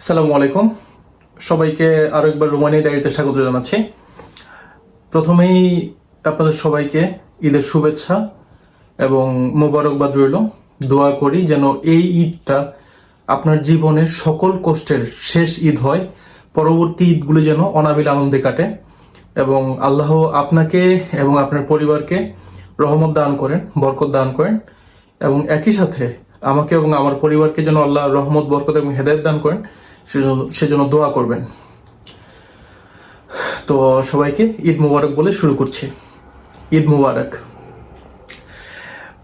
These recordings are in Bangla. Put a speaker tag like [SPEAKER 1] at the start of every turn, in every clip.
[SPEAKER 1] আসসালামু আলাইকুম। সবাইকে আরও একবার রোমানি ডায়েরিতে স্বাগত জানাচ্ছি। প্রথমেই আপনাদের সবাইকে ঈদের শুভেচ্ছা এবং মোবারকবাদ রইল দোয়া করি যেন এই ঈদটা আপনার জীবনের সকল কষ্টের শেষ ঈদ হয়। পরবর্তী ঈদগুলো যেন অনাবিল আনন্দে কাটে এবং আল্লাহ আপনাকে এবং আপনার পরিবারকে রহমত দান করেন, বরকত দান করেন এবং একই সাথে আমাকে এবং আমার পরিবারকে যেন আল্লাহ রহমত, বরকত এবং হেদায়ত দান করেন। সেজন্য দোয়া করবেন। তো সবাইকে ঈদ মুবারক বলে শুরু করছি। ঈদ মুবারক।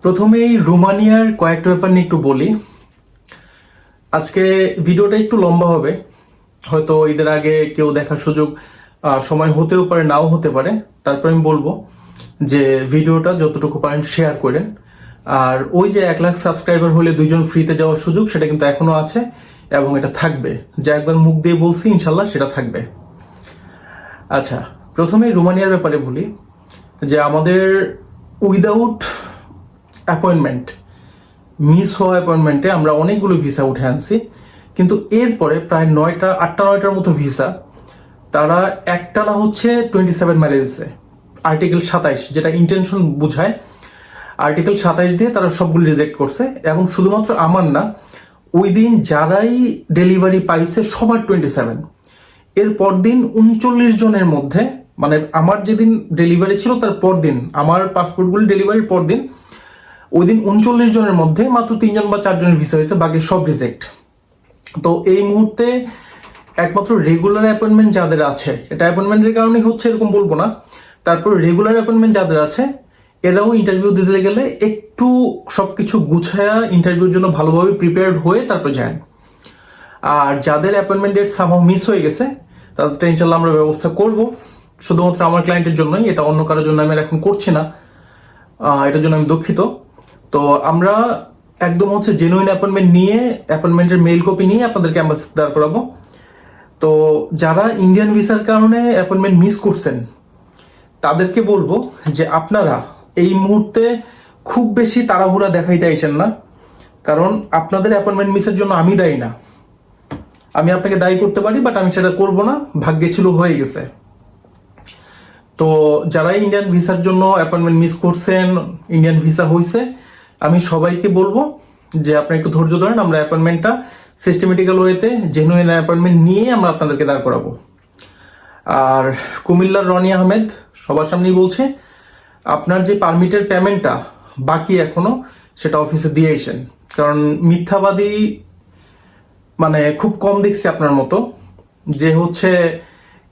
[SPEAKER 1] প্রথমেই রোমানিয়ার কয়েকটা ব্যাপার নিয়ে একটু বলি। আজকে ভিডিওটা একটু লম্বা হবে। হয়তো ঈদের আগে কেউ দেখার সুযোগ সময় হতেও পারে, নাও হতে পারে। তারপর আমি বলব যে ভিডিওটা যতটুকু পারেন শেয়ার করেন। আর ওই যে এক লাখ সাবস্ক্রাইবার হলে দুজন ফ্রিতে যাওয়ার সুযোগ সেটা কিন্তু এখনও আছে। এবং এটা থাকবে। যা একবার মুখ দিয়ে বলছি ইনশাল্লাহ সেটা থাকবে। আচ্ছা প্রথমে রোমানিয়ার ব্যাপারে বলি যে আমাদের উইদাউট অ্যাপয়েন্টমেন্ট মিস হওয়া অ্যাপয়েন্টমেন্টে আমরা অনেকগুলো ভিসা উঠে আনছি। কিন্তু এরপরে প্রায় নয়টা, আটটা, নয়টার মতো ভিসা তারা একটা না হচ্ছে টোয়েন্টি সেভেন মেরে আর্টিকেল সাতাইশ, যেটা ইন্টেনশন বোঝায়। আর্টিকেল সাতাইশ দিয়ে তারা সবগুলো রিজেক্ট করছে। এবং শুধুমাত্র আমার না ওই দিন যারাই ডেলিভারি পাইছে, সবার টোয়েন্টি সেভেন এর পরদিন উনচল্লিশ জনের মধ্যে মানে আমার যেদিন ডেলিভারি ছিল, তার পরদিন, আমার পাসপোর্টগুলি ডেলিভারির পরদিন ওই দিন উনচল্লিশ জনের মধ্যে মাত্র তিনজন বা চারজনের ভিসা হয়েছে, বাকি সব রিজেক্ট তো এই মুহূর্তে একমাত্র রেগুলার অ্যাপয়েন্টমেন্ট যাদের আছে, এটা অ্যাপয়েন্টমেন্টের কারণে হচ্ছে, এরকম বলব না, তারপর রেগুলার অ্যাপয়েন্টমেন্ট যাদের আছে এরাও ইন্টারভিউ দিতে গেলে একটু সবকিছু গুছায়া ইন্টারভিউর জন্য ভালোভাবে প্রিপেয়ার্ড হয়ে তারপর যান। আর যাদের অ্যাপয়েন্টমেন্ট ডেট সামহাও মিস হয়ে গেছে, তাদেরটা ইনশাল্লাহ আমরা ব্যবস্থা করব। শুধুমাত্র আমার ক্লায়েন্টের জন্যই, এটা অন্য কারোর জন্য আমি এখন করছি না। এটার জন্য আমি দুঃখিত। তো আমরা একদম হচ্ছে জেনুইন অ্যাপয়েন্টমেন্ট নিয়ে অ্যাপয়েন্টমেন্টের মেইল কপি নিয়ে আপনাদেরকে অ্যাম্বাসি দাঁড় করাবো। তো যারা ইন্ডিয়ান ভিসার কারণে অ্যাপয়েন্টমেন্ট মিস করছেন, তাদেরকে বলব যে আপনারা এই মুহূর্তে খুব বেশি তাড়াহুড়া দেখাইতে আইসেন না। কারণ আপনাদের অ্যাপয়েন্টমেন্ট মিসের জন্য আমি দায়ী না। আমি আপনাকে দায়ী করতে পারি বাট আমি সেটা করব না। ভাগ্যে ছিল হয়ে গেছে। তো যারা ইন্ডিয়ান ভিসার জন্য অ্যাপয়েন্টমেন্ট মিস করছেন ইন্ডিয়ান ভিসা হয়েছে আমি সবাইকে বলব যে আপনি একটু ধৈর্য ধরেন, আমরা অ্যাপয়েন্টমেন্টটা সিস্টেমেটিক্যাল ওয়েতে জেনুইন অ্যাপয়েন্টমেন্ট নিয়ে আমরা আপনাদেরকে দাঁড় করাবো। আর কুমিল্লার রনি আহমেদ সবার সামনেই বলছে আপনার যে পারমিটের পেমেন্টটা বাকি এখনও, সেটা অফিসে দিয়ে আসেন। কারণ মিথ্যাবাদী মানে খুব কম দেখছি আপনার মতো। যে হচ্ছে,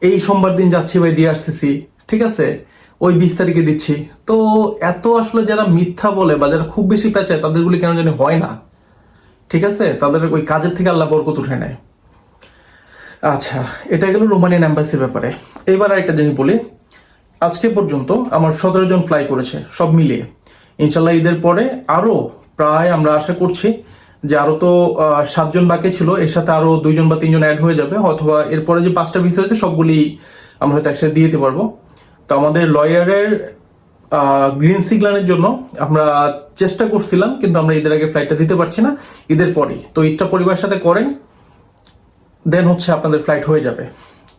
[SPEAKER 1] এই সোমবার দিন যাচ্ছি ভাই, দিয়ে আসতেছি, ঠিক আছে? ওই বিশ তারিখে দিচ্ছি। তো এত আসলে যারা মিথ্যা বলে বা যারা খুব বেশি পেঁচায়, তাদেরগুলি কেন জানি হয় না। ঠিক আছে? তাদের ওই কাজের থেকে আল্লাহ বরকত উঠে নেয়। আচ্ছা এটা গেল রোমানিয়ান অ্যাম্বাসির ব্যাপারে। এবার আরেকটা জিনিস বলি। আজকে পর্যন্ত আমার সতেরো জন ফ্লাই করেছে, সব মিলিয়ে। ইনশাল্লাহ ঈদের পরে আরও প্রায় আমরা আশা করছি যে আরও তো সাতজন বাকি ছিল, এর সাথে আরও দুইজন বা তিনজন অ্যাড হয়ে যাবে, অথবা এরপরে যে পাঁচটা ভিসা হয়েছে সবগুলি আমরা হয়তো একসাথে দিয়ে দিতে পারব। তো আমাদের লয়ারের গ্রিন সিগন্যালের জন্য আমরা চেষ্টা করছিলাম, কিন্তু আমরা ঈদের আগে ফ্লাইটটা দিতে পারছি না, ঈদের পরেই। তো ঈদটা পরিবারের সাথে করেন দেন হচ্ছে আপনাদের ফ্লাইট হয়ে যাবে।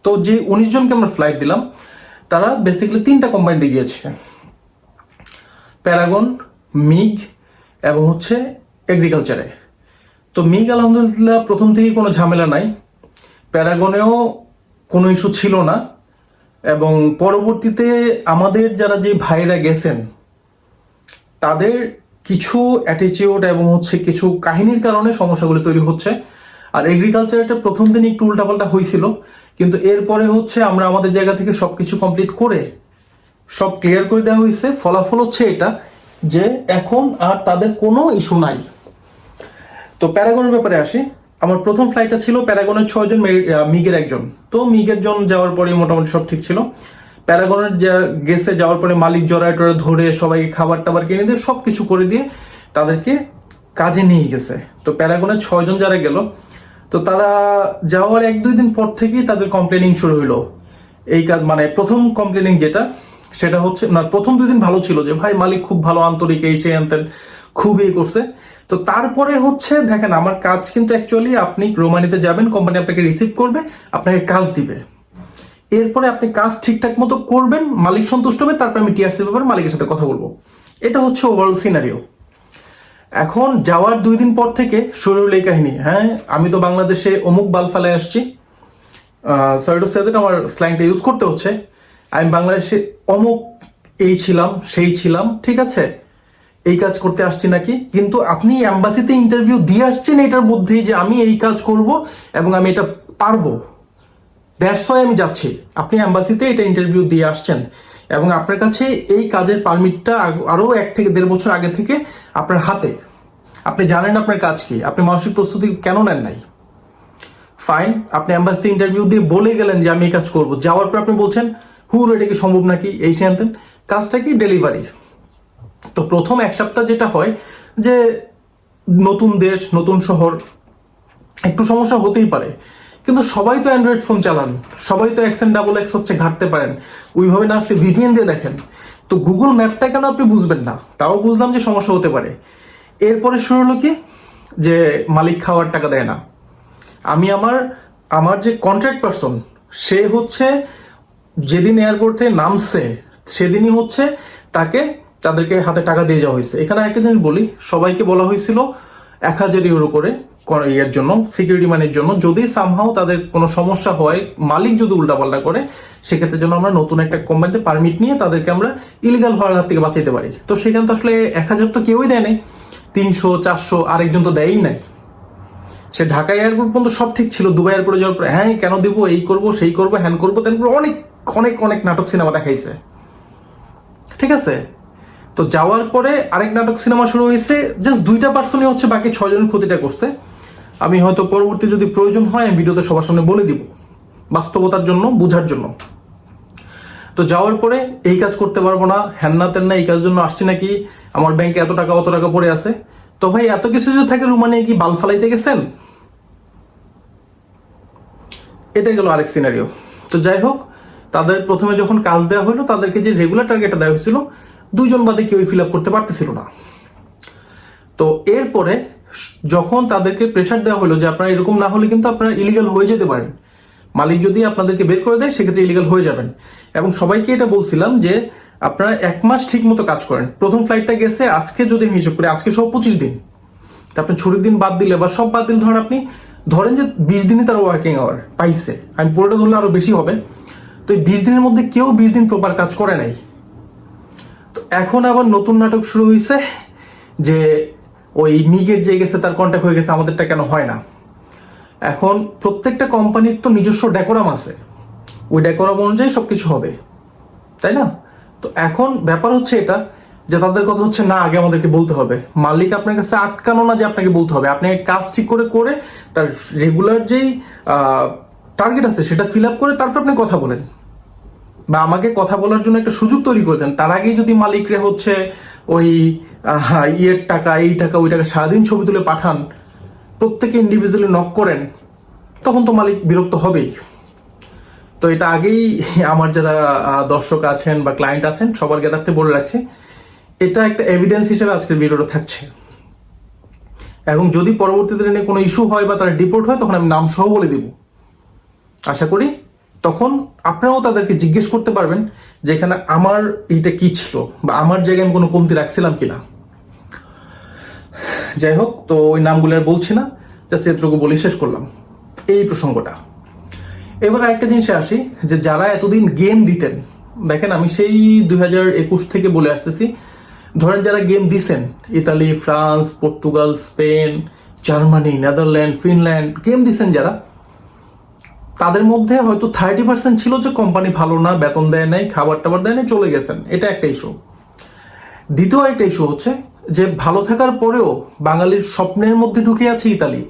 [SPEAKER 1] তো যে উনিশ জনকে আমরা ফ্লাইট দিলাম তারা বেসিক্যালি তিনটা কোম্পানিতে গিয়েছে। প্যারাগন মিগ এবং হচ্ছে এগ্রিকালচারে তো মিগ আলহামদুলিল্লাহ প্রথম থেকেই কোনো ঝামেলা নাই। প্যারাগনেও কোনো ইস্যু ছিল না। এবং পরবর্তীতে আমাদের যারা যে ভাইরা গেছেন, তাদের কিছু অ্যাটিচিউড এবং হচ্ছে কিছু কাহিনীর কারণে সমস্যাগুলো তৈরি হচ্ছে। আর এগ্রিকালচারটা প্রথম দিন একটু উল্টাপাল্টা হয়েছিল। কিন্তু এরপরে হচ্ছে আমরা আমাদের জায়গা থেকে সবকিছু কমপ্লিট করে সব ক্লিয়ার করে দেওয়া হয়েছে। ফলাফল হচ্ছে এটা যে এখন আর তাদের কোনো ইস্যু নাই। তো প্যারাগনের ব্যাপারে আসি। আমার প্রথম ফ্লাইটটা ছিল প্যারাগনের ছয়জন মিগের একজন। তো মিগের জন যাওয়ার পরে মোটামুটি সব ঠিক ছিল। প্যারাগনের যা গেছে যাওয়ার পরে মালিক জড়ায় টড়ায় ধরে সবাইকে খাবার টাবার কিনে দিয়ে সব কিছু করে দিয়ে তাদেরকে কাজে নিয়ে গেছে। তো প্যারাগনের ছয়জন যারা গেল তো তারা যাওয়ার এক, দুই দিন পর থেকেই তাদের কমপ্লেনিং শুরু হইল। এই কাজ মানে প্রথম কমপ্লেনিং যেটা, সেটা হচ্ছে, না, প্রথম দুই দিন ভালো ছিল যে, ভাই, মালিক খুব ভালো, আন্তরিক এই সেই আনতেন খুব এই করছে। তো তারপরে হচ্ছে, দেখেন, আমার কাজ কিন্তু অ্যাকচুয়ালি আপনি রোমানিতে যাবেন কোম্পানি আপনাকে রিসিভ করবে, আপনাকে কাজ দিবে। এরপরে আপনি কাজ ঠিকঠাক মতো করবেন, মালিক সন্তুষ্ট হবে, তারপরে আমি টিআরসি ব্যাপারে মালিকের সাথে কথা বলব। এটা হচ্ছে ওভারঅল সিনারিও এখন যাওয়ার দুই দিন পর থেকে শুরু হলো এই কাহিনী। হ্যাঁ আমি তো বাংলাদেশে অমুক বালফালে আসছি। সরি টু সে আমার স্ল্যাংটা ইউজ করতে হচ্ছে। আমি বাংলাদেশে অমুক এই ছিলাম, সেই ছিলাম, ঠিক আছে? এই কাজ করতে আসছি নাকি? কিন্তু আপনি অ্যাম্বাসিতে ইন্টারভিউ দিয়ে আসছেন এটার মধ্যেই যে আমি এই কাজ করব এবং আমি এটা পারব। ওয়াই আমি যাচ্ছি। আপনি অ্যাম্বাসিতে এটা ইন্টারভিউ দিয়ে আসছেন। এবং আপনার কাছে এই কাজের পারমিটটা আরও এক থেকে দেড় বছর আগে থেকে আপনার হাতে। আপনি জানেন আপনার কাজ কি? আপনি মানসিক প্রস্তুতি কেন নেন নাই? ফাইন আপনি অ্যাম্বাসিতে ইন্টারভিউ দিয়ে বলে গেলেন যে আমি এই কাজ করব। যাওয়ার পর আপনি বলছেন হুর এটা কি সম্ভব নাকি? এই সিদ্ধান্তেন কাজটা কি ডেলিভারি তো প্রথম এক সপ্তাহ যেটা হয় যে নতুন দেশ, নতুন শহর, একটু সমস্যা হতেই পারে। কিন্তু সবাই তো অ্যান্ড্রয়েড ফোন চালান, সবাই তো এক্স এন্ড ডাবল এক্স হচ্ছে, ঘাটতে পারেন। ওইভাবে না আসলে ভিপিএন দিয়ে দেখেন। তো গুগল ম্যাপটা কেন আপনি বুঝবেন না? তাও বুঝলাম যে সমস্যা হতে পারে। এরপরে শুরু হলো কি? যে মালিক খাওয়ার টাকা দেয় না। আমি আমার আমার যে কন্ট্রাক্ট পারসন সে হচ্ছে যেদিন এয়ারপোর্টে নামছে, সেদিনই হচ্ছে তাকে, তাদেরকে হাতে টাকা দিয়ে যাওয়া হয়েছে। এখানে একটা জিনিস বলি, সবাইকে বলা হয়েছিল এক হাজার ইউরো কর- ইয়ের জন্য সিকিউরিটি মানির জন্য, যদি সামহাও তাদের কোনো সমস্যা হয়, মালিক যদি উল্টাপাল্টা করে, সেক্ষেত্রে জন্য আমরা নতুন একটা কোম্পানিতে পারমিট নিয়ে তাদেরকে আমরা ইলিগাল হওয়ার হাত থেকে বাঁচাইতে পারি। তো সেখানে তো আসলে এক হাজার তো কেউই দেয় নাই। তিনশো, চারশো, আরেকজন তো দেয়ই নাই। সে ঢাকা এয়ারপোর্ট পর্যন্ত সব ঠিক ছিল, দুবাই এয়ারপোর্টে যাওয়ার পরে হ্যাঁ কেন দিব? এই করব, সেই করব হ্যান করব। তেন করব অনেক অনেক অনেক নাটক সিনেমা দেখাইছে। ঠিক আছে? তো যাওয়ার পরে আরেক নাটক সিনেমা শুরু হয়েছে জাস্ট দুইটা পার্সনই হচ্ছে, বাকি ছয়জন ক্ষতিটা করছে। আমি হয়তো পরবর্তী যদি প্রয়োজন হয়, আমি ভিডিওতে সবার সামনে বলে দিব। বাস্তবতার জন্য, বোঝার জন্য। তো যাওয়ার পরে এই কাজ করতে পারব না হ্যান না, এই কাজের জন্য আসছি নাকি, আমার ব্যাংকে এত টাকা, অত টাকা পড়ে আছে। তো ভাই, এত কিছু যদি থাকে রুমানিয়ে কি বাল ফালাইতে গেছেন? এটা গেল আরেক সিনারিও তো যাই হোক, তাদের প্রথমে যখন কাজ দেওয়া হলো, তাদেরকে যে রেগুলার টার্গেটটা দেওয়া হয়েছিল, দুইজন বাদে কেউই ফিল আপ করতে পারতেছিল না। তো এরপরে যখন তাদেরকে প্রেশার দেওয়া হলো যে আপনারা এরকম না হলে কিন্তু আপনারা ইলিগাল হয়ে যেতে পারেন। মালিক যদি আপনাদেরকে বের করে দেয়, সেক্ষেত্রে ইলিগাল হয়ে যাবেন। এবং সবাইকে এটা বলছিলাম যে আপনারা এক মাস ঠিক মতো কাজ করেন। প্রথম ফ্লাইটটা গেছে, আজকে যদি আমি হিসাব করি, আজকে সব পঁচিশ দিন। আপনি ছুটির দিন বাদ দিলে বা সব বাদ দিলে ধরেন আপনি, ধরেন যে বিশ দিনই তার ওয়ার্কিং আওয়ার পাইছে। আমি পুরোটা ধরলে আরও বেশি হবে। তো এই বিশ দিনের মধ্যে কেউ বিশ দিন প্রপার কাজ করে নাই। তো এখন আবার নতুন নাটক শুরু হয়েছে যে ওই নিগের যে গেছে, তার কন্ট্যাক্ট হয়ে গেছে, আমাদেরটা কেন হয় না? এখন প্রত্যেকটা কোম্পানির তো নিজস্ব ডেকোরাম আছে। ওই ডেকোরাম অনুযায়ী সব কিছু হবে, তাই না? তো এখন ব্যাপার হচ্ছে এটা যে তাদের কথা হচ্ছে, না, আগে আমাদেরকে বলতে হবে। মালিক আপনার কাছে আটকানো না যে আপনাকে বলতে হবে। আপনি কাজ ঠিক করে করে তার রেগুলার যেই টার্গেট আছে, সেটা ফিল আপ করে তারপর আপনি কথা বলেন। বা আমাকে কথা বলার জন্য একটা সুযোগ তৈরি করে দেন। তার আগেই যদি মালিকরে হচ্ছে ওই ইয়ের টাকা, এই টাকা, ওই টাকা সারাদিন ছবি তুলে পাঠান, প্রত্যেকে ইন্ডিভিজুয়ালি নক করেন, তখন তো মালিক বিরক্ত হবেই। তো এটা আগেই আমার যারা দর্শক আছেন বা ক্লায়েন্ট আছেন, সবার জ্ঞাতার্থে বলে রাখছে, এটা একটা এভিডেন্স হিসেবে আজকের ভিডিওটা থাকছে। এবং যদি পরবর্তীতে কোনো ইস্যু হয় বা তারা ডিপোর্ট হয়, তখন আমি নাম সহ বলে দিব। আশা করি তখন আপনারাও তাদেরকে জিজ্ঞেস করতে পারবেন যে এখানে আমার এইটা কি ছিল? বা আমার জায়গায় আমি কোনো কমতি রাখছিলাম কিনা? যাই হোক, তো ওই নামগুলো আর বলছি না, জাস্ট এটুকু বলে শেষ করলাম। এই প্রসঙ্গটা। এবার একটা জিনিসে আসি, যে যারা এতদিন গেম দিতেন, দেখেন আমি সেই দুই হাজার একুশ থেকে বলে আসতেছি, ধরেন যারা গেম দিছেন, Italy, France, Portugal, Spain, Germany, Netherland, Finland game দিছেন যারা তাদের মধ্যে হয়তো থার্টি পার্সেন্ট ছিল যে কোম্পানি ভালো না, বেতন দেয় নাই, খাবার টাবার দেয় নাই, চলে গেছেন। এটা একটা ইস্যু দ্বিতীয় একটা ইস্যু হচ্ছে যে ভালো থাকার পরেও বাঙালির স্বপ্নের মধ্যে ঢুকে আছে ইতালি।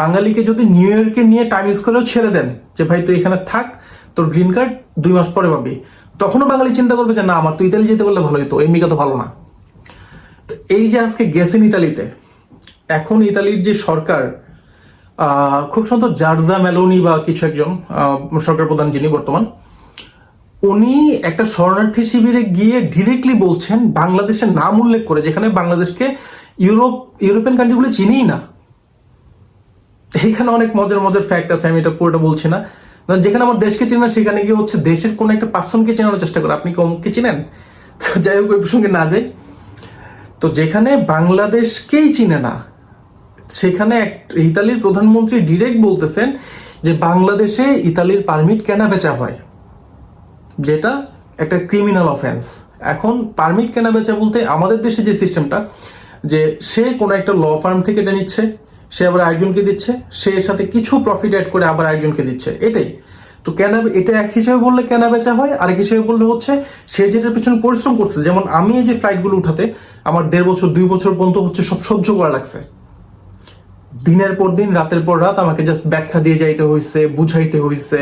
[SPEAKER 1] বাঙালিকে যদি নিউ ইয়র্কে নিয়ে টাইম স্কোয়ারেও ছেড়ে দেন যে, ভাই, তুই এখানে থাক, তোর গ্রিন কার্ড দুই মাস পরে পাবি। তখনও বাঙালি চিন্তা করবে যে, না, আমার তো ইতালি যেতে পারলে ভালো হতো, এমনিকা তো ভালো না। তো এই যে আজকে গেছেন ইতালিতে, এখন ইতালির যে সরকার খুব সুন্দর জার্জা মেলোনি বা কিছু একজন সরকার প্রধান যিনি বর্তমান, উনি একটা শরণার্থী শিবিরে গিয়ে ডিরেক্টলি বলছেন বাংলাদেশের নাম উল্লেখ করে, যেখানে বাংলাদেশকে ইউরোপ, ইউরোপিয়ান কান্ট্রিগুলো চিনিই না। এখানে অনেক মজার মজার ফ্যাক্ট আছে, আমি এটা পুরোটা বলছি না। যেখানে আমার দেশকে চিনে না, সেখানে গিয়ে হচ্ছে দেশের কোনো একটা পার্সনকে চেনানোর চেষ্টা করে। আপনি কি অমুককে চিনেন? যাই হোক, ওই প্রসঙ্গে না যাই। তো যেখানে বাংলাদেশকেই চিনে না সেখানে এক ইতালির প্রধানমন্ত্রী ডিরেক্ট বলতেছেন যে বাংলাদেশে ইতালির পারমিট কেনা বেচা হয়, যেটা একটা ক্রিমিনাল অফেন্স এখন পারমিট কেনা বেচা বলতে আমাদের দেশে যে সিস্টেমটা যে সে কোনো একটা ল ফার্ম থেকে এটা নিচ্ছে, সে আবার একজনকে দিচ্ছে, সে এর সাথে কিছু প্রফিট অ্যাড করে আবার একজনকে দিচ্ছে, এটাই। তো কেনা এটা এক হিসেবে বললে কেনা বেচা হয়, আরেক হিসেবে বললে হচ্ছে সে যেটার পিছনে পরিশ্রম করছে, যেমন আমি এই যে ফ্লাইটগুলো উঠাতে, আমার দেড় বছর, দুই বছর পর্যন্ত হচ্ছে সব সহ্য করা লাগছে। দিনের পর দিন, রাতের পর রাত আমাকে জাস্ট ব্যাখ্যা দিয়ে যাইতে হয়েছে বুঝাইতে হয়েছে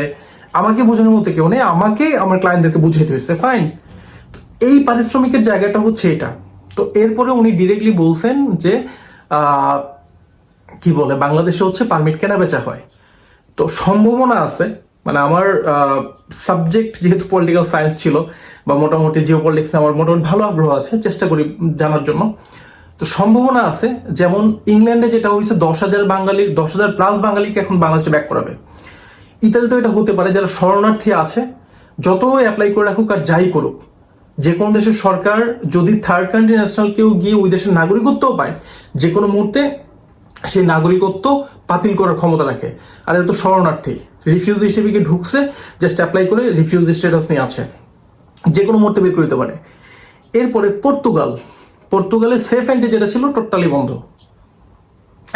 [SPEAKER 1] আমাকে বোঝানোর মতো কেউ নেই, আমাকে আমার ক্লায়েন্টদেরকে বুঝাইতে হয়েছে ফাইন এই পারিশ্রমিকের জায়গাটা হচ্ছে এটা। তো এরপরে উনি ডিরেক্টলি বলছেন যে কি বলে, বাংলাদেশে হচ্ছে পারমিট কেনা বেচা হয়। তো সম্ভাবনা আছে মানে আমার সাবজেক্ট যেহেতু পলিটিক্যাল সায়েন্স ছিল, বা মোটামুটি জিও পলিটিক্স আমার মোটামুটি ভালো আগ্রহ আছে, চেষ্টা করি জানার জন্য। তো সম্ভাবনা আছে, যেমন ইংল্যান্ডে যেটা হয়েছে, দশ হাজার বাঙালি, দশ হাজার প্লাস বাঙালিকে এখন বাংলাদেশে ব্যাক করাবে। ইতালিতে এটা হতে পারে, যারা শরণার্থী আছে, যত অ্যাপ্লাই করে রাখুক আর যাই করুক, যে কোনো দেশের সরকার, যদি থার্ড কান্ট্রি ন্যাশনাল কেউ গিয়ে ওই দেশের নাগরিকত্বও পায়, যে কোনো মুহূর্তে সেই নাগরিকত্ব বাতিল করার ক্ষমতা রাখে। আর এটা তো শরণার্থী রিফিউজ হিসেবে কি ঢুকছে জাস্ট অ্যাপ্লাই করে রিফিউজ স্ট্যাটাস নিয়ে আছে। যে কোনো মুহূর্তে বের করে দিতে পারে। এরপরে পর্তুগাল। পর্তুগালের সেফ এন্ট্রি যেটা ছিল টোটালি বন্ধ।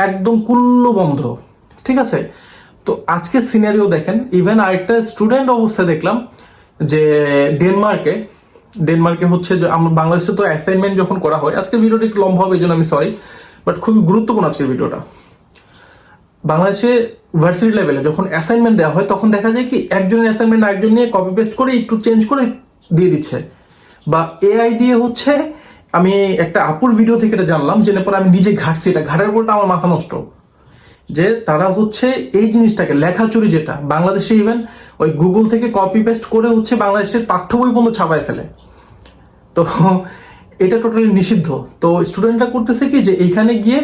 [SPEAKER 1] একদম কুল্ল বন্ধ। ঠিক আছে? তো আজকে সিনারিও দেখেন ইভেন আরেকটা স্টুডেন্ট অবস্থায় দেখলাম যে ডেনমার্কে ডেনমার্কে হচ্ছে আমার বাংলাদেশে তো অ্যাসাইনমেন্ট যখন করা হয়, আজকের ভিডিওটা একটু লম্বা হবে, এই জন্য আমি সরি বাট খুবই গুরুত্বপূর্ণ আজকের ভিডিওটা। বাংলাদেশে ভার্সিটি লেভেলে যখন অ্যাসাইনমেন্ট দেওয়া হয়, তখন দেখা যায় কি একজনের অ্যাসাইনমেন্ট আরেকজন নিয়ে কপি পেস্ট করে একটু চেঞ্জ করে দিয়ে দিচ্ছে। বা এআই দিয়ে হচ্ছে আমি একটা আপুর ভিডিও থেকে এটা জানলাম, জেনে পরে আমি নিজে ঘাটছি। এটা ঘাটার পরটা আমার মাথা নষ্ট। যে তারা হচ্ছে এই জিনিসটাকে, লেখা চুরি যেটা, বাংলাদেশে ইভেন ওই গুগল থেকে কপি পেস্ট করে হচ্ছে বাংলাদেশের পাঠ্য বই পর্যন্ত ছাপায় ফেলে। তো এটা টোটালি নিষিদ্ধ। তো স্টুডেন্টরা করতেছে কি যে এইখানে গিয়ে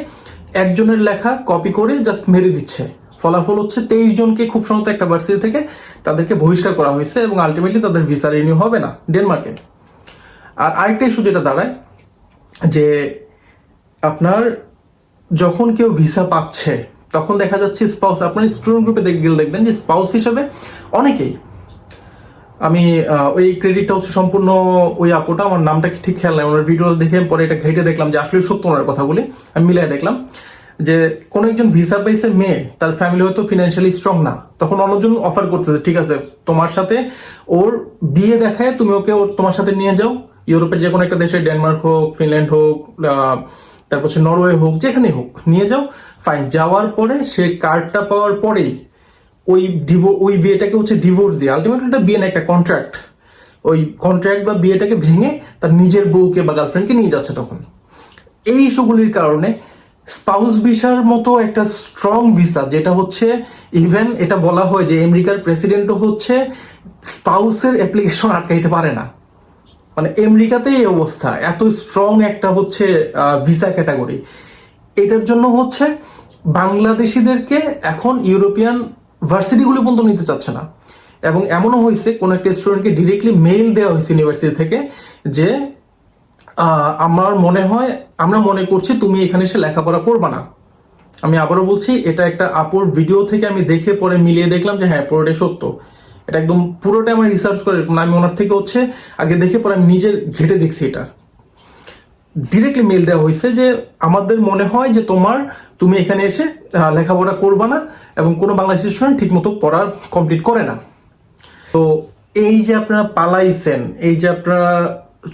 [SPEAKER 1] একজনের লেখা কপি করে জাস্ট মেরে দিচ্ছে। ফলাফল হচ্ছে তেইশ জনকে খুব সম্ভবত একটা ভার্সিটি থেকে তাদেরকে বহিষ্কার করা হয়েছে এবং আলটিমেটলি তাদের ভিসা রিনিউ হবে না। ডেনমার্কে আর আরেকটা ইস্যু যেটা দাঁড়ায় যে আপনার যখন কেউ ভিসা পাচ্ছে, তখন দেখা যাচ্ছে স্পাউস আপনার স্টুডেন্ট গ্রুপে গেলে দেখবেন যে স্পাউস হিসাবে অনেকেই, আমি ওই ক্রেডিটটা হচ্ছে সম্পূর্ণ ওই আপুটা, আমার নামটা ঠিক খেয়াল নাই, ওনার ভিডিও দেখে পরে এটা ঘেটে দেখলাম যে আসলে সত্য ওনার কথাগুলি, আমি মিলাই দেখলাম যে কোন একজন ভিসা পাইছে মেয়ে, তার ফ্যামিলি হয়তো ফিনান্সিয়ালি স্ট্রং না, তখন অন্যজন অফার করতেছে, ঠিক আছে, তোমার সাথে ওর বিয়ে দেখায় তুমি ওকে তোমার সাথে নিয়ে যাও ইউরোপের যে কোনো একটা দেশে, ডেনমার্ক হোক, ফিনল্যান্ড হোক তারপর হচ্ছে নরওয়ে হোক যেখানে হোক, নিয়ে যাও। ফাইন যাওয়ার পরে সে কার্ডটা পাওয়ার পরেই ওই ডিভো ওই বিয়েটাকে হচ্ছে ডিভোর্স দিয়ে আলটিমেটলি এটা বিয়ে না একটা কন্ট্রাক্ট ওই কন্ট্রাক্ট বা বিয়েটাকে ভেঙে তার নিজের বউকে বা গার্লফ্রেন্ডকে নিয়ে যাচ্ছে তখন। এই ইস্যুগুলির কারণে স্পাউস ভিসার মতো একটা স্ট্রং ভিসা যেটা হচ্ছে ইভেন এটা বলা হয় যে আমেরিকার প্রেসিডেন্টও হচ্ছে স্পাউসের অ্যাপ্লিকেশন আটকাইতে পারে না। মানে আমেরিকাতে এই অবস্থা। এত স্ট্রং একটা হচ্ছে ভিসা ক্যাটাগরি এটার জন্য হচ্ছে বাংলাদেশিদেরকে এখন ইউরোপিয়ান ভার্সিটিগুলি পর্যন্ত নিতে চাচ্ছে না। এবং এমনও হয়েছে, কোন একটা স্টুডেন্টকে ডিরেক্টলি মেইল দেওয়া হয়েছে ইউনিভার্সিটি থেকে যে আমার মনে হয়, আমরা মনে করছি তুমি এখানে এসে লেখাপড়া করবা না। আমি আবারও বলছি, এটা একটা আপুর ভিডিও থেকে আমি দেখে পরে মিলিয়ে দেখলাম যে হ্যাঁ পুরোটাই সত্য। এটা একদম পুরোটাই আমার রিসার্চ করে এরকম আমি ওনার থেকে হচ্ছে আগে দেখে পরে আমি নিজের ঘেটে দেখছি এটা। ডিরেক্টলি মেল দেওয়া হয়েছে যে আমাদের মনে হয় যে তোমার, তুমি এখানে এসে লেখাপড়া করবা না এবং কোনো বাংলাদেশি স্টুডেন্ট ঠিক মতো পড়া কমপ্লিট করে না। তো এই যে আপনারা পালাইছেন, এই যে আপনারা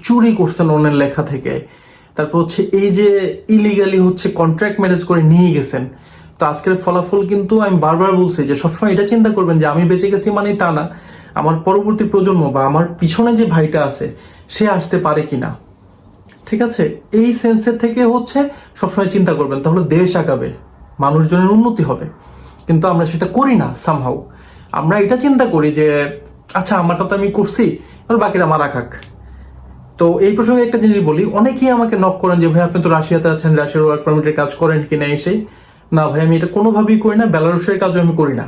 [SPEAKER 1] চুরি করছেন অন্যের লেখা থেকে, তারপর হচ্ছে এই যে ইলিগালি হচ্ছে কন্ট্রাক্ট ম্যারেজ করে নিয়ে গেছেন তো আজকের ফলাফল কিন্তু আমি বারবার বলছি যে সবসময় এটা চিন্তা করবেন যে আমি বেঁচে গেছি মানে তা না। আমার পরবর্তী প্রজন্ম বা আমার পিছনে যে ভাইটা আছে, সে আসতে পারে কিনা? ঠিক আছে? এই সেন্সের থেকে হচ্ছে সবসময় চিন্তা করবেন, তাহলে দেশ আগাবে, মানুষজনের উন্নতি হবে। কিন্তু আমরা সেটা করি না সামহাউ আমরা এটা চিন্তা করি যে আচ্ছা আমারটা তো আমি করছি আর বাকিরা মারা খাক। তো তো এই প্রসঙ্গে একটা জিনিস বলি, অনেকেই আমাকে নক করেন যে, ভাই, আপনি তো রাশিয়াতে আছেন, রাশিয়ার ওয়ার্ক পারমিটের কাজ করেন কিনা এসেই না ভাই, আমি এটা কোনোভাবেই করি না, বেলারুশের কাজও আমি করি না।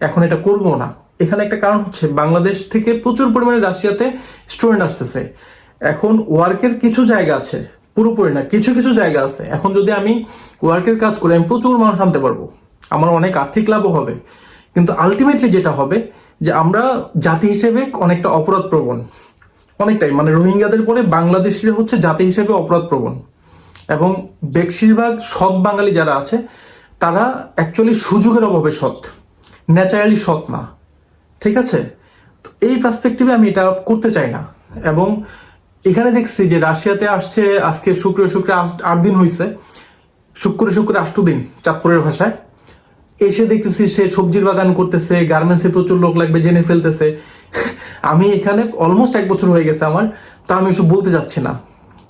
[SPEAKER 1] এখন এটা করব না। এখানে একটা কারণ হচ্ছে, বাংলাদেশ থেকে প্রচুর পরিমাণে রাশিয়াতে স্টুডেন্ট আসতেছে। এখন ওয়ার্কের কিছু জায়গা আছে, পুরোপুরি না, কিছু কিছু জায়গা আছে। এখন যদি আমি ওয়ার্কের কাজ করি, আমি প্রচুর মানুষ আনতে পারব। আমার অনেক আর্থিক লাভও হবে। কিন্তু আলটিমেটলি যেটা হবে, যে আমরা জাতি হিসেবে অনেকটা অপরাধ প্রবণ অনেকটাই মানে রোহিঙ্গাদের পরে বাংলাদেশিরা হচ্ছে জাতি হিসেবে অপরাধ প্রবণ এবং বেশিরভাগ সৎ বাঙালি যারা আছে তারা অ্যাকচুয়ালি সুযোগের অভাবে সৎ, ন্যাচারালি সৎ না। ঠিক আছে? তো এই পার্সপেক্টিভে আমি এটা করতে চাই না। এবং এখানে দেখছি যে রাশিয়াতে আসছে, আজকে শুক্র, শুক্রে আট- দিন হয়েছে শুক্র, শুক্রে আষ্ট দিন চাঁদপুরের ভাষায়। এসে দেখতেছি সে সবজির বাগান করতেছে গার্মেন্টসে প্রচুর লোক লাগবে, জেনে ফেলতেছে। আমি এখানে অলমোস্ট এক বছর হয়ে গেছে আমার, তা আমি এসব বলতে যাচ্ছি না।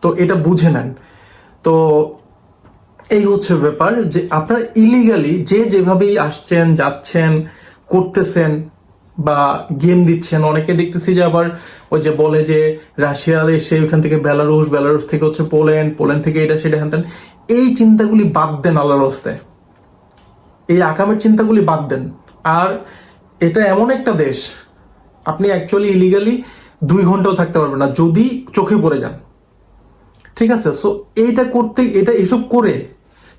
[SPEAKER 1] তো এটা বুঝে নেন। তো এই হচ্ছে ব্যাপার যে আপনারা ইলিগালি যে যেভাবেই আসছেন, যাচ্ছেন, করতেছেন বা গেম দিচ্ছেন, অনেকে দেখতেছি যে আবার ওই যে বলে যে রাশিয়া এসে ওইখান থেকে বেলারুশ বেলারুশ থেকে হচ্ছে পোল্যান্ড পোল্যান্ড থেকে এটা সেটা হ্যান এই চিন্তাগুলি বাদ দেন আল্লাহর হস্তে। এই আকামের চিন্তাগুলি বাদ দেন। আর এটা এমন একটা দেশ, আপনি অ্যাকচুয়ালি ইলিগালি দুই ঘন্টাও থাকতে পারবেন না, যদি চোখে পড়ে যান। ঠিক আছে? সো এইটা করতে, এটা এসব করে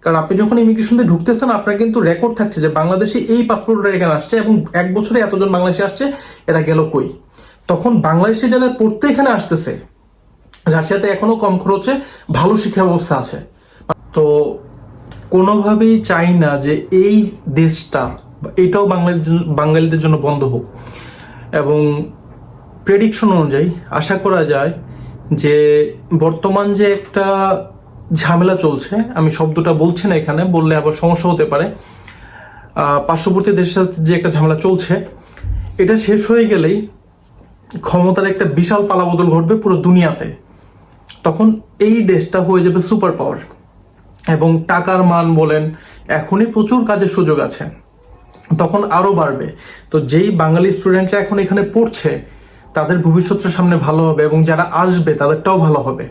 [SPEAKER 1] কারণ আপনি যখন ইমিগ্রেশন দিয়ে ঢুকতেছেন, আপনার কিন্তু রেকর্ড থাকছে যে বাংলাদেশে এই পাসপোর্টটা এখানে আসছে এবং এক বছরে এতজন বাংলাদেশে আসছে, এরা গেল কই? তখন বাংলাদেশে যারা পড়তে এখানে আসতেছে, রাশিয়াতে এখনও কম খরচে ভালো শিক্ষা ব্যবস্থা আছে। তো কোনোভাবেই চাই না যে এই দেশটা, এটাও জন্য- বাঙালিদের জন্য বন্ধ হোক। এবং প্রেডিকশন অনুযায়ী আশা করা যায় যে বর্তমান যে একটা ঝামেলা চলছে। আমি শব্দটা বলছি না এখানে, বললে আবার সমস্যা হতে পারে। পার্শ্ববর্তী দেশের সাথে যে একটা ঝামেলা চলছে, এটা শেষ হয়ে গেলেই ক্ষমতার একটা বিশাল পালাবদল ঘটবে পুরো দুনিয়াতে। তখন এই দেশটা হয়ে যাবে সুপার পাওয়ার এবং টাকার মান বলেন, এখনই প্রচুর কাজের সুযোগ আছে। তখন আরও বাড়বে। তো যেই বাঙালি স্টুডেন্টরা এখন এখানে পড়ছে, তাদের ভবিষ্যৎটা সামনে ভালো হবে এবং যারা আসবে, তাদেরটাও ভালো হবে।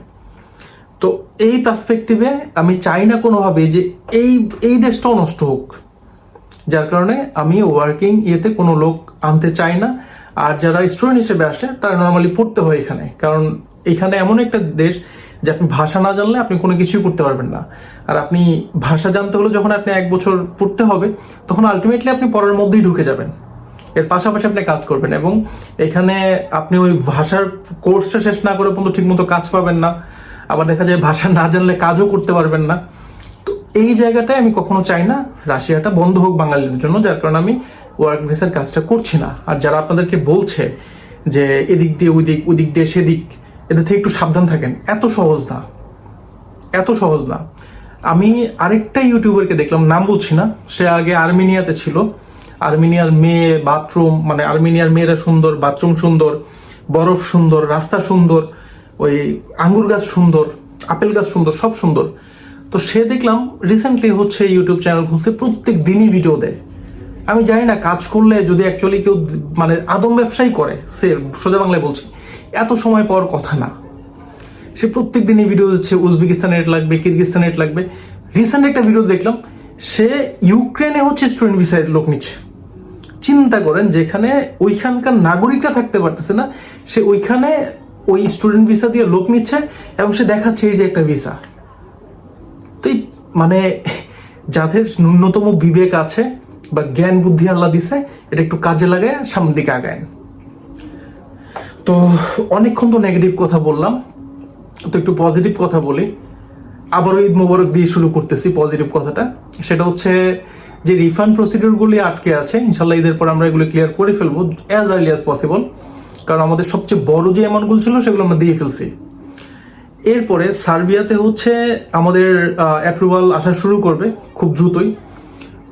[SPEAKER 1] তো এই পার্সপেক্টিভে আমি চাই না কোনোভাবে যে এই এই দেশটাও নষ্ট হোক। যার কারণে আমি ওয়ার্কিং ইয়েতে কোনো লোক আনতে চাই না। আর যারা স্টুডেন্ট হিসেবে আসে, তারা নর্মালি পড়তে হয় এখানে। কারণ এখানে এমন একটা দেশ যে আপনি ভাষা না জানলে আপনি কোনো কিছুই করতে পারবেন না। আর আপনি ভাষা জানতে হলে যখন আপনি এক বছর পড়তে হবে, তখন আলটিমেটলি আপনি পড়ার মধ্যেই ঢুকে যাবেন। এর পাশাপাশি আপনি কাজ করবেন এবং এখানে আপনি ওই ভাষার কোর্সটা শেষ না করে পর্যন্ত ঠিকমতো কাজ পাবেন না। আবার দেখা যায় ভাষা না জানলে কাজও করতে পারবেন না। তো এই জায়গাটায় আমি কখনো চাই না রাশিয়াটা বন্ধ হোক বাঙালিদের জন্য, যার কারণে আমি ওয়ার্ক ভিসার কাজটা করছি না। আর যারা আপনাদেরকে বলছে যে এদিক দিয়ে ওই দিক ওই দিক দিয়ে সেদিক, এদের থেকে একটু সাবধান থাকেন। এত সহজ না। এত সহজ না। আমি আরেকটা ইউটিউবারকে দেখলাম, নাম বলছি না, সে আগে আর্মেনিয়াতে ছিল। আর্মেনিয়ার মেয়ে, বাথরুম মানে আর্মেনিয়ার মেয়েরা সুন্দর, বাথরুম সুন্দর, বরফ সুন্দর, রাস্তা সুন্দর ওই আঙ্গুর গাছ সুন্দর, আপেল গাছ সুন্দর, সব সুন্দর। তো সে দেখলাম রিসেন্টলি হচ্ছে ইউটিউব চ্যানেল খুলছে, প্রত্যেক দিনই ভিডিও দেয়। আমি জানি না কাজ করলে যদি অ্যাকচুয়ালি কেউ মানে আদম ব্যবসায়ী করে, সে সোজা বাংলায় বলছি, এত সময় পাওয়ার কথা না। সে প্রত্যেক দিনই ভিডিও দিচ্ছে, উজবেকিস্তানে এট লাগবে কিরগিস্তানে এট লাগবে। রিসেন্ট একটা ভিডিও দেখলাম, সে ইউক্রেনে হচ্ছে স্টুডেন্ট ভিসায় লোক নিচ্ছে। চিন্তা করেন যেখানে ওইখানকার নাগরিকরা থাকতে পারতেছে না, সে ওইখানে ওই স্টুডেন্ট ভিসা দিয়ে লোক নিচ্ছে এবং সে দেখাচ্ছে এই যে একটা ভিসা তো মানে যাদের ন্যূনতম বিবেক আছে বা জ্ঞান বুদ্ধি আল্লাহ দিছে, এটা একটু কাজে লাগায় সামনের দিকে আগায়। তো অনেকক্ষণ তো নেগেটিভ কথা বললাম। তো একটু পজিটিভ কথা বলি। আবারও ঈদ মোবারক দিয়ে শুরু করতেছি পজিটিভ কথাটা। সেটা হচ্ছে যে রিফান্ড প্রসিডিউরগুলি আটকে আছে ইনশাল্লাহ ঈদের পর আমরা এগুলো ক্লিয়ার করে ফেলব অ্যাজ আর্লি অ্যাজ পসিবল কারণ আমাদের সবচেয়ে বড় যে অ্যামাউন্টগুলো ছিল, সেগুলো আমরা দিয়ে ফেলছি। এরপরে সার্বিয়াতে হচ্ছে আমাদের অ্যাপ্রুভাল আসা শুরু করবে খুব দ্রুতই।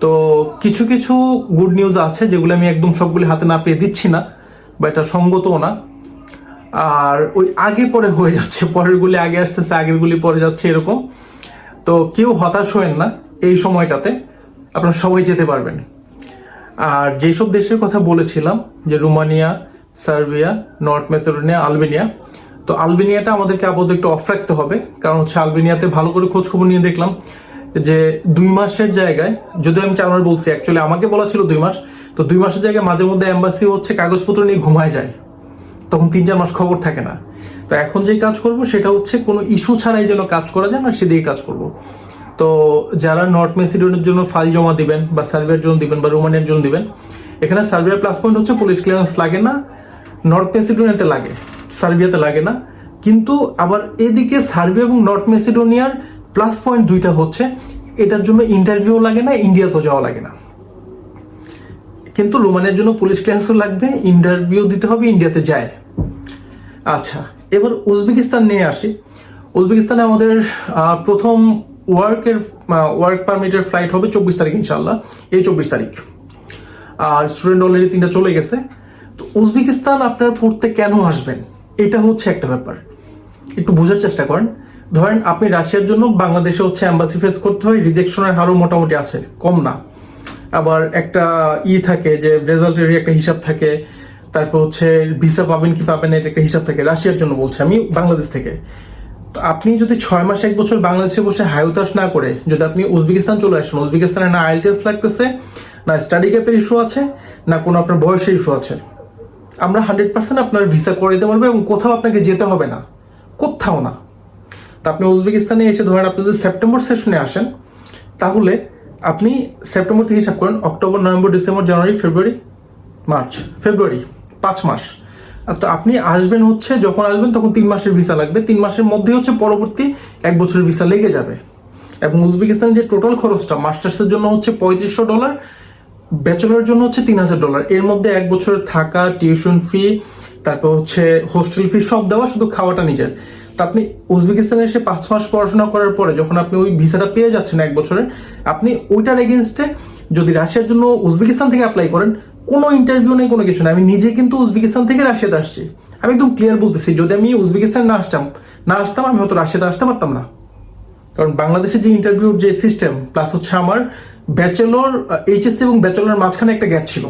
[SPEAKER 1] তো কিছু কিছু গুড নিউজ আছে, যেগুলো আমি একদম সবগুলি হাতে না পেয়ে দিচ্ছি না, বা এটা সঙ্গতও না। আর ওই আগে পরে হয়ে যাচ্ছে পরের গুলি আগে আসতেছে আগের গুলি পরে যাচ্ছে এরকম। তো কেউ হতাশ হয়েন না এই সময়টাতে, আপনারা সবাই যেতে পারবেন। আর যেসব দেশের কথা বলেছিলাম, যে Romania Serbia, North Macedonia, Albania. তো আলবেনিয়াটা আমাদেরকে আপাতত একটু অফ রাখতে হবে, কারণ হচ্ছে আলবেনিয়াতে ভালো করে খোঁজ খবর নিয়ে দেখলাম যে দুই মাসের জায়গায়, যদিও আমি চার মাস বলছি অ্যাকচুয়ালি আমাকে বলা ছিল দুই মাস, তো দুই মাসের জায়গায় মাঝে মধ্যে এম্বাসি হচ্ছে কাগজপত্র নিয়ে ঘুমায় যায়, তখন তিন চার মাস খবর থাকে না। তো এখন যে কাজ করব সেটা হচ্ছে কোনো ইস্যু ছাড়াই যেন কাজ করা যায়, না সেদিকে কাজ করব। তো যারা নর্থ মেসিডোনের জন্য ফাইল জমা দিবেন বা সার্ভের জন্য দিবেন বা রোমানিয়ার জন্য দিবেন, এখানে সার্ভিয়ার প্লাস পয়েন্ট হচ্ছে পুলিশ ক্লিয়ারেন্স লাগে না নর্থ মেসিডোনিয়াতে লাগে সার্বিয়াতে লাগে না। কিন্তু আবার এদিকে সার্বিয়া এবং নর্থ মেসিডোনিয়ার প্লাস পয়েন্ট দুইটা হচ্ছে, এটার জন্য ইন্টারভিউ লাগে না ইন্ডিয়াতেও যাওয়া লাগে না। কিন্তু রোমানের জন্য পুলিশ ক্লিয়ারেন্সও লাগবে ইন্টারভিউ দিতে হবে ইন্ডিয়াতে যায়। আচ্ছা এবার উজবেকিস্তান নিয়ে আসি। উজবেকিস্তানে আমাদের প্রথম ওয়ার্কের ওয়ার্ক পারমিটের ফ্লাইট হবে চব্বিশ তারিখ ইনশাল্লাহ এই চব্বিশ তারিখ। আর স্টুডেন্ট অলরেডি তিনটা চলে গেছে। উজবেকিস্তান আপনারা পড়তে কেন আসবেন? এটা হচ্ছে একটা ব্যাপার। একটু বোঝার চেষ্টা করেন। ধরেন আপনি রাশিয়ার জন্য বাংলাদেশে হচ্ছে অ্যাম্বাসি ফেস করতে হয় রিজেকশনের হারও মোটামুটি আছে, কম না। আবার একটা ই থাকে যে রেজাল্টের একটা হিসাব থাকে, তারপর হচ্ছে ভিসা পাবেন কি পাবেন এটা একটা হিসাব থাকে। রাশিয়ার জন্য বলছি আমি, বাংলাদেশ থেকে। তো আপনি যদি ছয় মাস, এক বছর বাংলাদেশে বসে হায়ুতাস না করে, যদি আপনি উজবেকিস্তান চলে আসেন, উজবেকিস্তানে না আইএলটিএস লাগতেছে, না স্টাডি গ্যাপের ইস্যু আছে, না কোনো আপনার বয়সের ইস্যু আছে আমরা হান্ড্রেড পার্সেন্ট আপনার ভিসা করে দিতে পারব এবং কোথাও আপনাকে যেতে হবে না। কোথাও না। তা আপনি উজবেকিস্তানে এসে ধরেন আপনি যদি সেপ্টেম্বর সেশনে আসেন, তাহলে আপনি সেপ্টেম্বর থেকে হিসাব করেন October November December January February March February পাঁচ মাস। তো আপনি আসবেন হচ্ছে, যখন আসবেন তখন তিন মাসের ভিসা লাগবে। তিন মাসের মধ্যেই হচ্ছে পরবর্তী এক বছরের ভিসা লেগে যাবে। এবং উজবেকিস্তানের যে টোটাল খরচটা, মাস্টার্সের জন্য হচ্ছে পঁয়ত্রিশশো ডলার ব্যাচেলরের জন্য হচ্ছে তিন হাজার ডলার। এর মধ্যে এক বছরের থাকা টিউশন ফি, তারপর হচ্ছে হোস্টেল ফি, সব দেওয়া শুধু খাওয়াটা নিজের। তা আপনি উজবেকিস্তানে এসে পাঁচ মাস পড়াশোনা করার পরে যখন আপনি ওই ভিসাটা পেয়ে যাচ্ছেন এক বছরের আপনি ওইটার এগেনস্টে যদি রাশিয়ার জন্য উজবেকিস্তান থেকে অ্যাপ্লাই করেন, কোনো ইন্টারভিউ নেই, কোনো কিছু নেই। আমি নিজে কিন্তু উজবেকিস্তান থেকে রাশিয়াতে আসছি। আমি একদম ক্লিয়ার বলতেছি, যদি আমি উজবেকিস্তান না আসতাম না আসতাম, আমি হয়তো রাশিয়াতে আসতে পারতাম না। কারণ বাংলাদেশের যে ইন্টারভিউর যে সিস্টেম প্লাস হচ্ছে আমার ব্যাচেলর এইচএসসি এবং ব্যাচেলর মাঝখানে একটা গ্যাপ ছিল।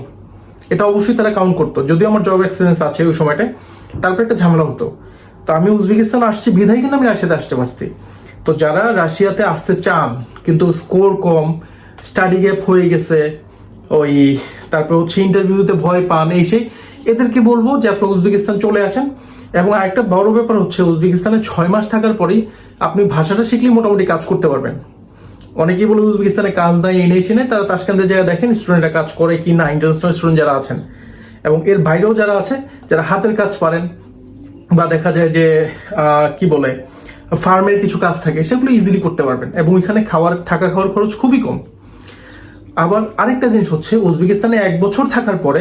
[SPEAKER 1] এটা অবশ্যই তারা কাউন্ট করতো। যদিও আমার জব এক্সপিরিয়েন্স আছে ওই সময়টায়, তারপর একটা ঝামেলা হতো। তো আমি উজবেকিস্তান আসছি, বিধায় কিন্তু আমি রাশিয়াতে আসতে পারছি। তো যারা রাশিয়াতে আসতে চান, কিন্তু স্কোর কম স্টাডি গ্যাপ হয়ে গেছে, ওই তারপর হচ্ছে ইন্টারভিউতে ভয় পান, এই সেই, এদেরকে বলব যে আপনি উজবেকিস্তান চলে আসেন। এবং আরেকটা বড় ব্যাপার হচ্ছে, উজবেকিস্তানে ছয় মাস থাকার পরেই আপনি ভাষাটা শিখলেই মোটামুটি কাজ করতে পারবেন। অনেকেই বলে উজবেকিস্তানে কাজ নাই এসে নেই তারা তাসকান্দের জায়গায় দেখেন স্টুডেন্টরা কাজ করে কি না ইন্টারন্যাশনাল স্টুডেন্ট যারা আছেন। এবং এর বাইরেও যারা আছে, যারা হাতের কাজ পারেন, বা দেখা যায় যে কি বলে, ফার্মের কিছু কাজ থাকে, সেগুলো ইজিলি করতে পারবেন। এবং এখানে খাওয়ার, থাকা খাওয়ার খরচ খুবই কম। আবার আরেকটা জিনিস হচ্ছে, উজবেকিস্তানে এক বছর থাকার পরে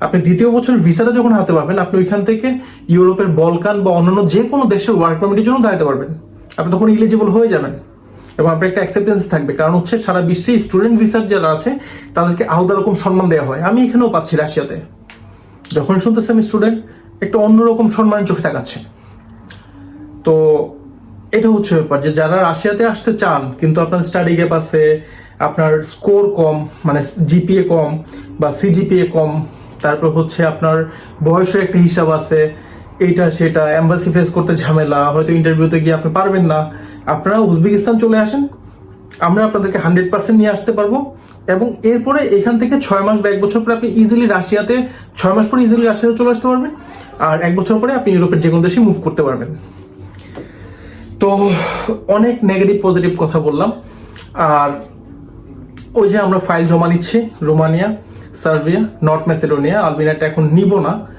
[SPEAKER 1] আপনি দ্বিতীয় বছর ভিসাটা যখন হাতে পাবেন, আপনি ওইখান থেকে ইউরোপের বলকান বা অন্যান্য যে কোনো দেশের ওয়ার্ক পারমিটের জন্য দাঁড়াতে পারবেন। আপনি তখন ইলিজিবল হয়ে যাবেন। এবং আপনার একটা অ্যাকসেপ্টেন্স থাকবে। কারণ হচ্ছে সারা বিশ্বে স্টুডেন্ট ভিসার যারা আছে, তাদেরকে আলাদা রকম সম্মান দেওয়া হয়। আমি এখানেও পাচ্ছি রাশিয়াতে। যখন শুনতেছি আমি স্টুডেন্ট একটা অন্যরকম সম্মানের চোখে তাকাচ্ছে। তো এটা হচ্ছে ব্যাপার যে যারা রাশিয়াতে আসতে চান, কিন্তু আপনার স্টাডি গ্যাপ আছে, আপনার স্কোর কম মানে জিপিএ কম বা সিজিপিএ কম, তারপর হচ্ছে আপনার বয়সের একটা হিসাব আছে এইটা, সেটা এম্বাসি ফেস করতে ঝামেলা, হয়তো ইন্টারভিউতে গিয়ে আপনি পারবেন না। আপনারা উজবেকিস্তান চলে আসেন। আমরা আপনাদেরকে হান্ড্রেড পার্সেন্ট নিয়ে আসতে পারব। এবং এরপরে এখান থেকে ছয় মাস বা এক বছর পরে আপনি ইজিলি রাশিয়াতে, ছয় মাস পরে ইজিলি রাশিয়াতে চলে আসতে পারবেন। আর এক বছর পরে আপনি ইউরোপের যে কোনো দেশে মুভ করতে পারবেন। তো, অনেক নেগেটিভ পজিটিভ কথা বললাম। আর ওই যে আমরা ফাইল জমা নিচ্ছি, রোমানিয়া, সার্বিয়া, নর্থ ম্যাসেডোনিয়া। আলবেনিয়াটা এখন নিব না।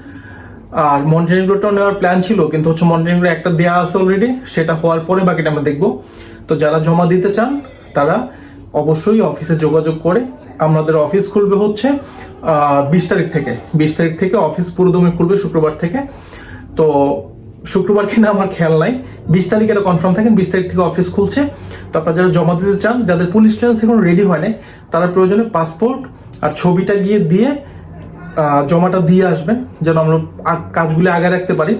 [SPEAKER 1] আর মন্টেনিগ্রোটাও নেওয়ার প্ল্যান ছিল, কিন্তু হচ্ছে মন্টেনিগ্রো একটা দেওয়া আছে অলরেডি সেটা হওয়ার পরে বাকিটা আমরা দেখব। তো যারা জমা দিতে চান, তারা অবশ্যই অফিসে যোগাযোগ করে। আমাদের অফিস খুলবে হচ্ছে বিশ তারিখ থেকে। বিশ তারিখ থেকে অফিস পুরোদমে খুলবে শুক্রবার থেকে। তো শুক্রবার কিনা আমার খেয়াল নাই। বিশ তারিখ এটা কনফার্ম থাকেন, বিশ তারিখ থেকে অফিস খুলছে। তো আপনারা যারা জমা দিতে চান, যাদের পুলিশ ক্লিয়ারেন্স এখন রেডি হয় তারা প্রয়োজনে পাসপোর্ট আর ছবিটা গিয়ে দিয়ে জমাটা দিয়ে আসবেন, যেন আমরা কাজগুলো আগে রাখতে পারি।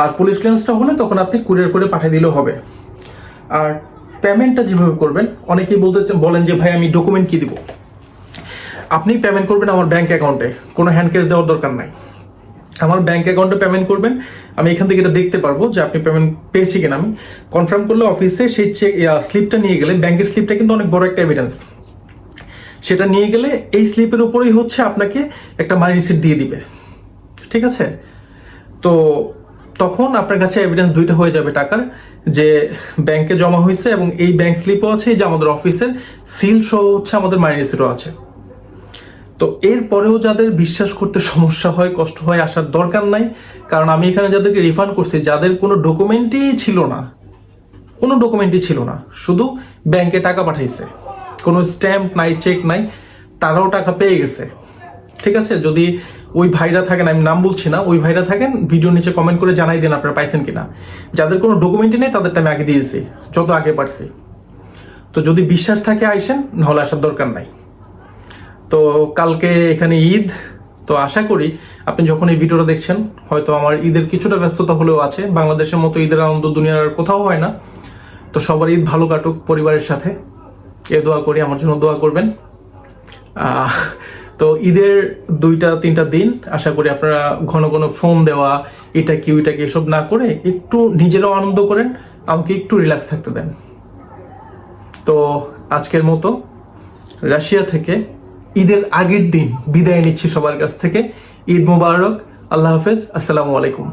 [SPEAKER 1] আর পুলিশ ক্লিয়ারেন্সটা হলে তখন আপনি কুরিয়ার করে পাঠিয়ে দিলেও হবে। আর পেমেন্টটা যেভাবে করবেন, অনেকেই বলতে বলেন যে, ভাই, আমি ডকুমেন্ট কি দিব? আপনি পেমেন্ট করবেন আমার ব্যাংক অ্যাকাউন্টে কোনো হ্যান্ড ক্যাশ দেওয়ার দরকার নাই। আমার ব্যাংক অ্যাকাউন্টে পেমেন্ট করবেন। আমি এখান থেকে এটা দেখতে পারব যে, আপনি পেমেন্ট পেয়েছি কিনা আমি। কনফার্ম করলে অফিসে সেই চেক স্লিপটা নিয়ে গেলে ব্যাংকের স্লিপটা কিন্তু অনেক বড় একটা এভিডেন্স সেটা নিয়ে গেলে এই স্লিপের উপরেই হচ্ছে আপনাকে একটা মানি রিসিট দিয়ে দিবে। ঠিক আছে? তো তখন আপনার কাছে এভিডেন্স দুইটা হয়ে যাবে টাকার, যে ব্যাংকে জমা হয়েছে এবং এই ব্যাংক স্লিপও আছে যে আমাদের অফিসের সিল সহ হচ্ছে আমাদের মানি রিসিটও আছে। তো এরপরেও যাদের বিশ্বাস করতে সমস্যা হয়, কষ্ট হয়, আসার দরকার নাই, কারণ আমি এখানে যাদেরকে রিফান্ড করছি, যাদের কোনো ডকুমেন্টই ছিল না। কোনো ডকুমেন্টই ছিল না, শুধু ব্যাংকে টাকা পাঠাইছে। কোনো স্ট্যাম্প নাই চেক নাই, তারাও টাকা পেয়ে গেছে। ঠিক আছে? যদি ওই ভাইরা থাকেন, আমি নাম বলছি না, ওই ভাইরা থাকেন ভিডিও নিচে কমেন্ট করে জানাই দেন আপনারা পাইছেন কিনা। যাদের কোনো ডকুমেন্টই নেই, তাদেরটা আমি আগে দিয়েছি, যত আগে পারছি। তো যদি বিশ্বাস থাকে, আইসেন, নাহলে আসার দরকার নাই। তো কালকে এখানে ঈদ, তো আশা করি আপনি যখন এই ভিডিওটা দেখছেন, হয়তো আমার ঈদের কিছুটা ব্যস্ততা হলেও আছে। বাংলাদেশের মতো ঈদের আনন্দ দুনিয়ার কোথাও হয় না। তো সবার ঈদ ভালো কাটুক পরিবারের সাথে। এ দোয়া করি, আমার জন্য দোয়া করবেন। তো ঈদের দুইটা, তিনটা দিন, আশা করি আপনারা ঘন ঘন ফোন দেওয়া, এটা কি, ওইটা কি, এসব না করে একটু নিজেরাও আনন্দ করেন, আমাকে একটু রিল্যাক্স থাকতে দেন। তো আজকের মতো রাশিয়া থেকে ঈদের আগের দিন বিদায় নিচ্ছি সবার কাছ থেকে। ঈদ মোবারক, আল্লাহ হাফেজ, আসসালামু আলাইকুম।